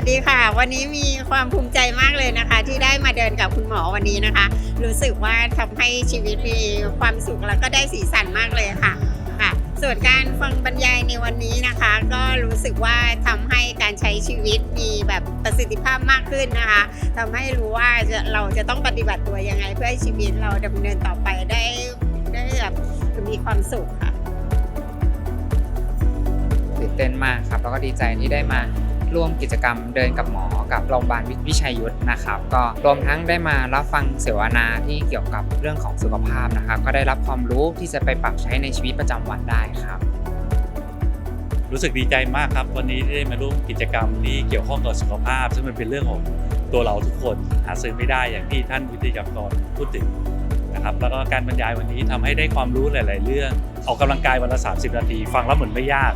สดีค่ะ วันนี้มีความภูมิใจมากเลยนะคะ ที่ได้มาเดินกับคุณหมอวันนี้นะคะ รู้สึกว่าทำให้ชีวิตมีความสุขแล้วก็ได้สีสันมากเลยค่ะค่ะ ส่วนการฟังบรรยายในวันนี้นะคะ ก็รู้สึกว่าทำให้การใช้ชีวิตมีแบบประสิทธิภาพมากขึ้นนะคะทำให้รู้ว่าเราจะต้องปฏิบัติตัวยังไง เพื่อให้ชีวิตเราดำเนินต่อไปได้ได้แบบมีความสุขค่ะตื่นเต้นมากครับแล้วก็ดีใจที่ได้มา ร่วมกิจกรรมเดินกับหมอกับโรงพยาบาลวิชัยยุทธนะครับ ก็รวมทั้งได้มารับฟังเสวนาที่เกี่ยวกับเรื่องของสุขภาพนะครับ ก็ได้รับความรู้ที่จะไปปรับใช้ในชีวิตประจำวันได้ครับ รู้สึกดีใจมากครับ วันนี้ที่ได้มาร่วมกิจกรรมที่เกี่ยวข้องกับสุขภาพ ซึ่งมันเป็นเรื่องของตัวเราทุกคนหาซื้อไม่ได้อย่างที่ท่านวิทยากรพูดถึงนะครับแล้วก็การบรรยายวันนี้ทำให้ได้ความรู้หลาย ๆ เรื่องออกกำลังกายวันละ 30 นาที ฟังแล้วเหมือนไม่ยาก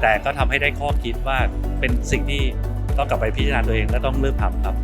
แต่ก็ทำให้ได้ข้อคิดว่าเป็นสิ่งที่ต้องกลับไปพิจารณาตัวเองและต้องเริ่มทำครับ